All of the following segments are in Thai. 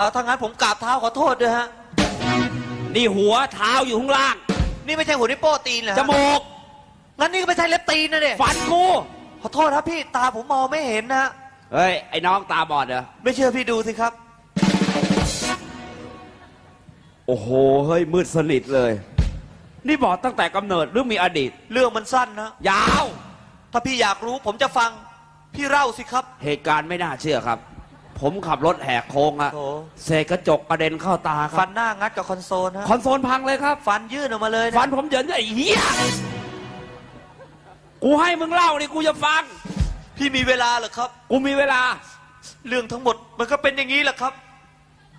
เอาถ้างั้นผมกราบเท้าขอโทษด้วยฮะ นี่หัวเท้าอยู่ข้างล่าง นี่ไม่ใช่หัวนิ้วโป้ตีนเหรอฮะจมูก งั้นนี่ก็ไม่ใช่เล็บตีนนะเนี่ยฟันกู ขอโทษครับพี่ตาผมมองไม่เห็นนะฮะเฮ้ย ไอ้น้องตาบอดเหรอ ไม่เชื่อพี่ดูสิครับ โอ้โห เฮ้ย มืดสนิทเลย นี่บอดตั้งแต่กำเนิดหรือมีอดีต เรื่องมันสั้นนะยาว ถ้าพี่อยากรู้ผมจะฟัง พี่เล่าสิครับ เหตุการณ์ไม่น่าเชื่อครับ ผมขับรถแหกโค้งอะโถเศษกระจกกระเด็นเข้าตาคฟัรับ นหน้างัดกับคอนโซลฮะคอนโซลพังเลยครับ ฟันยื่นออกมาเลยนะฟันผมเหยินไอ้เหี้ยกูให้มึงเล่าดิกูจะฟัง พี่มีเวลาเหรอครับ กูมีเวลา เรื่องทั้งหมดมันก็เป็นอย่างนี้แหละครับ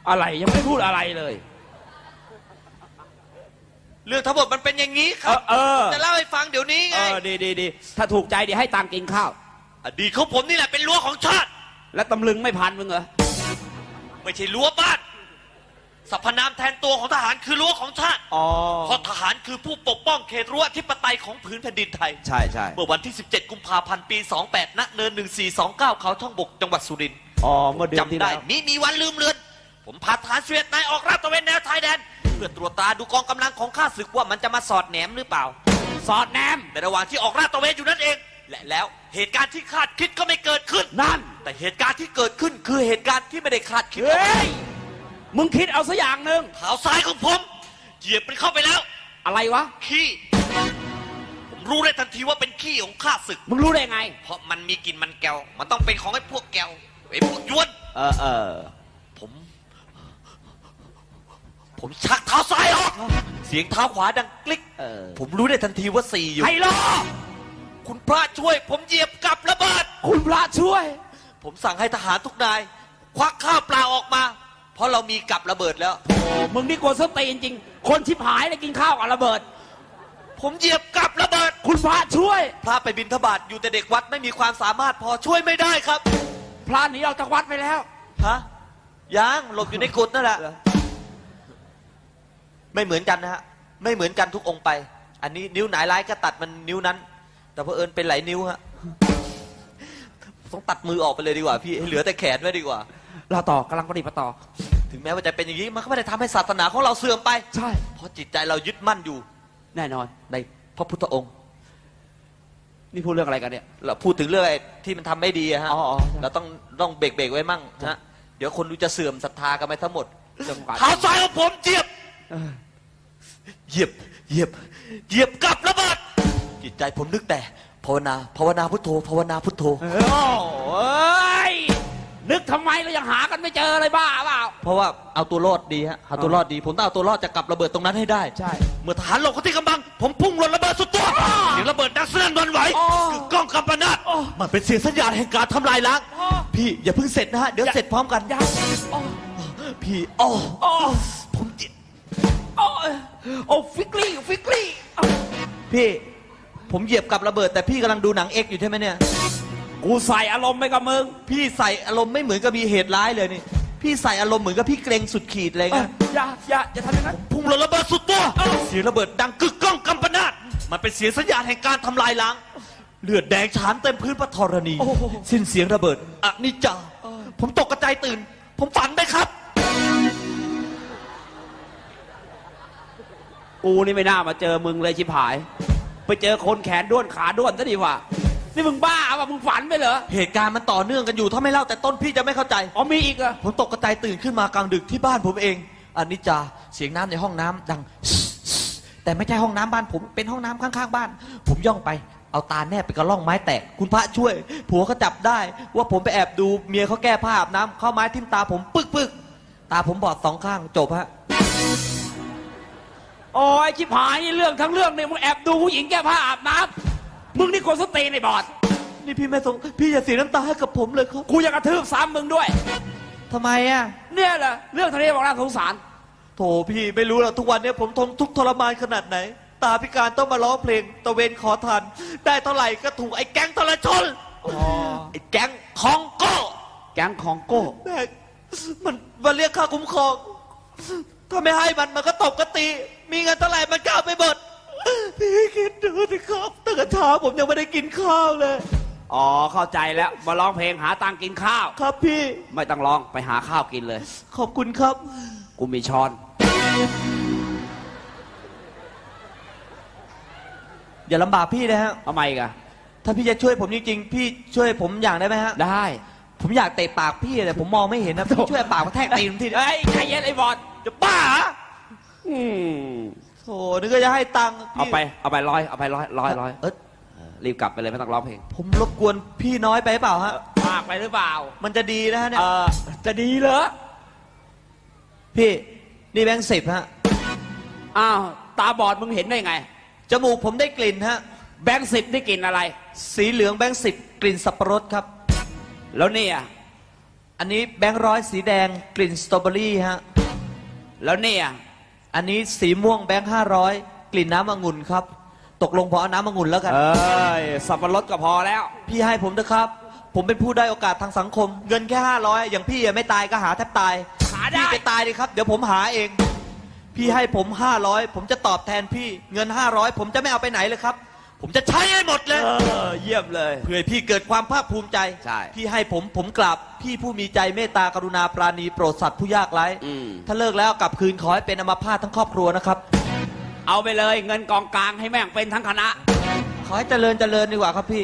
อะไรยังไม่พูดอะไรเลย เรื่องทั้งหมดมันเป็นอย่างนี้คเอรัอบเออจะเล่าให้ฟังเดี๋ยวนี้เอไงอดีดีดีถ้าถูกใจเดี๋ยวให้ตังค์กินข้าว อดีตของผมนี่แหละเป็นรั้วของชาติ แล้วตำลึงไม่พันมึงเหรอ ไม่ใช่รั้วบ้านสรรพนามแทนตัวของทหารคือรั้วของชาติอ๋อ เพราะทหารคือผู้ปกป้องเขตรั้วอธิปไตยของผืนแผ่นดินไทย ใช่ใช่เมื่อวันที่ 17 กุมภาพันธ์ ปี 28 ณ เนิน 1429 เขาช่องบก จังหวัดสุรินทร์อ๋อ เมื่อเดือนที่จำได้แล้ว มีมีวันลืมเลือน ผมพาทหารเสวียดนายออกราดตระเวนแนวชายแดน เพื่อตรวจตราดูกองกำลังของข้าศึกว่ามันจะมาสอดแหนมหรือเปล่า สอดแนม ในระหว่างที่ออกราดตระเวนอยู่นั่นเอง และแล้วเหตุการณ์ที่คาดคิดก็ไม่เกิดขึ้น นั่น แต่เหตุการณ์ที่เกิดขึ้นคือเหตุการณ์ที่ไม่ได้คาดคิดเฮ้ย มึงคิดเอาสักอย่างหนึ่งเท้าซ้ายของผม เหยียบมันเข้าไปแล้ว อะไรวะ ขี้ ผมรู้ได้ทันทีว่าเป็นขี้ของข้าศึก มึงรู้ได้ไง เพราะมันมีกลิ่นมันแก้ว มันต้องเป็นของไอ้พวกแก้วไอ้พวกยวน เออเออผม ผมชักเท้าซ้ายออก เสียงเท้าขวาดังกลิกเออผมรู้ได้ทันทีว่าสี่อยู่ ไฮโล คุณพระช่วย ผมเหยียบกับระเบิด คุณพระช่วย ผมสั่งให้ทหารทุกนาย ควักข้าวเปล่าออกมา เพราะเรามีกับระเบิดแล้ว โอ้มึงนี่กลัวสตีนจริง คนชิบหายเลยกินข้าวกับระเบิด ผมเหยียบกับระเบิด คุณพระช่วย พระไปบินทบาทอยู่แต่เด็กวัดไม่มีความสามารถพอช่วยไม่ได้ครับ พระหนีออกจากวัดไปแล้ว ฮะยังหลบอยู่ในกุฏนั่นแหละ ไม่เหมือนกันนะฮะ ไม่เหมือนกันทุกองค์ไป อันนี้นิ้วไหนร้ายก็ตัดมันนิ้วนั้น แต่เพอเอิญเป็นหลายนิ้วฮะต้องตัดมือออกไปเลยดีกว่าพี่ให้เหลือแต่แขนไว้ดีกว่า เราต่อกำลังปฏิบัติต่อ ถึงแม้ว่าจะเป็นอย่างนี้มันก็ไม่ได้ทำให้ศาสนาของเราเสื่อมไป ใช่ เพราะจิตใจเรายึดมั่นอยู่แน่นอน ในพระพุทธองค์ นี่พูดเรื่องอะไรกันเนี่ย เราพูดถึงเรื่องไอ้ที่มันทำไม่ดีอะฮะอ๋ออ๋อใช่ เราต้องต้องเบรกเบรกไว้มั่งฮะเดี๋ยวคนดูจะเสื่อมศรัทธากันไปทั้งหมดจำกัดเท้าซ้ายของผมเจียบ เออเหยียบ เหยียบ เหยียบกับระเบิด จิตใจผมนึกแต่ภาวนาภาวนาพุทโธภาวนาพุทโธเออโอ้ยนึกทำไมเรายังหากันไม่เจอเลยบ้าเปล่า เพราะว่าเอาตัวรอดดีฮะเอาตัวรอดดี ผมต้องเอาตัวรอดจากกับระเบิดตรงนั้นให้ได้ใช่เมื่อทหารหลบเขาที่กำบัง ผมพุ่งหล่นระเบิดสุดตัวอ้อเสียงระเบิดดังสนั่นหวันไหวอ้อคือกล้องกำปนาตอ้อมันเป็นเสียงสัญญาณแห่งการทำลายล้างอ้อพี่อย่าเพิ่งเสร็จนะฮะเดี๋ยวอย่าเสร็จพร้อมกันยังโอ้พี่อ้อโอ้ผมเจ็บโอ้โอ้ฟิกลี่ฟิกลี่อ้าวพี่ ผมเหยียบกับระเบิด แต่พี่กำลังดูหนังเอ็กอยู่ใช่ไหมเนี่ย กูใส่อารมณ์ไปกับมึงพี่ใส่อารมณ์ไม่เหมือนกับมีเหตุร้ายเลยนี่ พี่ใส่อารมณ์เหมือนกับพี่เกรงสุดขีดเลยเอ้ไงยอย่าอย่าอย่าทำอย่างนั้น พุ่งหล่นระเบิดสุดตัว เอ้า เสียงระเบิดดังกึกก้องกำปนาตมันเป็นเสียงสัญญาณแห่งการทำลายล้าง เลือดแดงฉานเต็มพื้นพระธรณี โอ้โห สิ้นเสียงระเบิดอนิจจาเออผมตกกระจายตื่น ผมฝันไหมครับ กูนี่ไม่น่ามาเจอมึงเลยชิบหาย ไปเจอคนแขนด้วนขาด้วนซะดีกว่า นี่มึงบ้าป่ะมึงฝันไปเหรอ เหตุการณ์มันต่อเนื่องกันอยู่ ถ้าไม่เล่าแต่ต้นพี่จะไม่เข้าใจ อ๋อมีอีกเหรอ ผมตกกระจายตื่นขึ้นมากลางดึกที่บ้านผมเองอนิจจาเสียงน้ำในห้องน้ำดัง แต่ไม่ใช่ห้องน้ำบ้านผมเป็นห้องน้ำข้างๆบ้าน ผมย่องไปเอาตาแนบไปกระล่องไม้แตก คุณพระช่วย ผัวเขาจับได้ ว่าผมไปแอบดูเมียเขาแก้ผ้าอาบน้ำเข้าไม้ทิ่มตาผมปึกปึกตาผมบอดสองข้างจบฮะ โอ้ยชิบหายนี่เรื่องทั้งเรื่องเนี่ยมึงแอบดูผู้หญิงแก้ผ้าอาบน้ำมึงนี่คนสตีนไอ้บอดนี่พี่ไม่สงพี่อย่าเสียน้ำตาให้กับผมเลยครับกูจะกระทืบซ้ำมึงด้วย ทำไมอะ เนี่ยแหละเรื่องทะเลบอกน่าสงสาร โถพี่ไม่รู้หรอกทุกวันเนี้ผมทนทุกข์ทรมานขนาดไหน ตาพิการต้องมาร้องเพลงตะเวนขอทาน ได้เท่าไหร่ก็ถูกไอ้แก๊งทรชนอ๋อไอ้แก๊งคองโก้ แก๊งของโก้ แม่งมันมันเรียกค่าคุ้มครอง ถ้าไม่ให้มันมันก็ตบก็ตี มีเงินเท่าไหร่มันก็เอาไปหมดพี่คิดดูสิครับตั้งแต่เช้าผมยังไม่ได้กินข้าวเลย อ๋อเข้าใจแล้ว มาร้องเพลงหาตังค์กินข้าว ครับพี่ ไม่ต้องร้องไปหาข้าวกินเลย ขอบคุณครับ กูมีช้อน อย่าลำบากพี่นะฮะ ทำไมกันถ้าพี่จะช่วยผมจริงๆ พี่ช่วยผมอย่างได้ไหมฮะ ได้ ผมอยากเตะปากพี่แต่ผมมองไม่เห็นนะพี่ช่วยปากมาแทกตีนผมทีเฮ้ยใจเย็นไอ้บอดจะบ้าเหรออืมโธ่นึกว่าจะให้ตังค์เอาพี่ไปเอาไปร้อยเอาไปร้อยร้อยร้อยเอยเออรีบกลับไปเลยไม่ต้องร้องเพลงผมรบกวนพี่น้อยไปเปล่าฮะ มากไปหรือเปล่า มันจะดีนะฮะเนี่ย เออจะดีเหรอ พี่ นี่แบงค์สิบฮะ อ้าว ตาบอดมึงเห็นได้ไง จมูกผมได้กลิ่นฮะ แบงค์สิบได้กลินอะไร สีเหลืองแบงค์สิบกลิ่นสับปะรดครับ แล้วเนี่ย อันนี้แบงค์ร้อยสีแดงกลิ่นสตรอเบอรี่ฮะ แล้วเนี่ย อันนี้สีม่วงแบงค์ห้าร้อยกลิ่นน้ำองุ่นครับ ตกลงพอเอาน้ำองุ่นแล้วกัน เอ้ยสับปะรดก็พอแล้ว พี่ให้ผมเถอะครับ ผมเป็นผู้ได้โอกาสทางสังคม เงินแค่ห้าร้อยอย่างพี่อะไม่ตายก็หาแทบตาย หาได้ พี่ไปตายดิครับ เดี๋ยวผมหาเอง พี่ให้ผมห้าร้อยผมจะตอบแทนพี่ เงินห้าร้อยผมจะไม่เอาไปไหนเลยครับ ผมจะใช้ให้หมดเลย เออเยี่ยมเลย เพื่อให้พี่เกิดความภาคภูมิใจ ใช่พี่ให้ผมผมกราบพี่ผู้มีใจเมตตากรุณาปราณีโปรดสัตว์ผู้ยากไร้อืม ถ้าเลิกแล้วกลับคืนขอให้เป็นอัมพาตทั้งครอบครัวนะครับ เอาไปเลย เงินกองกลางให้แม่งเป็นทั้งคณะ ขอให้เจริญเจริญดีกว่าครับพี่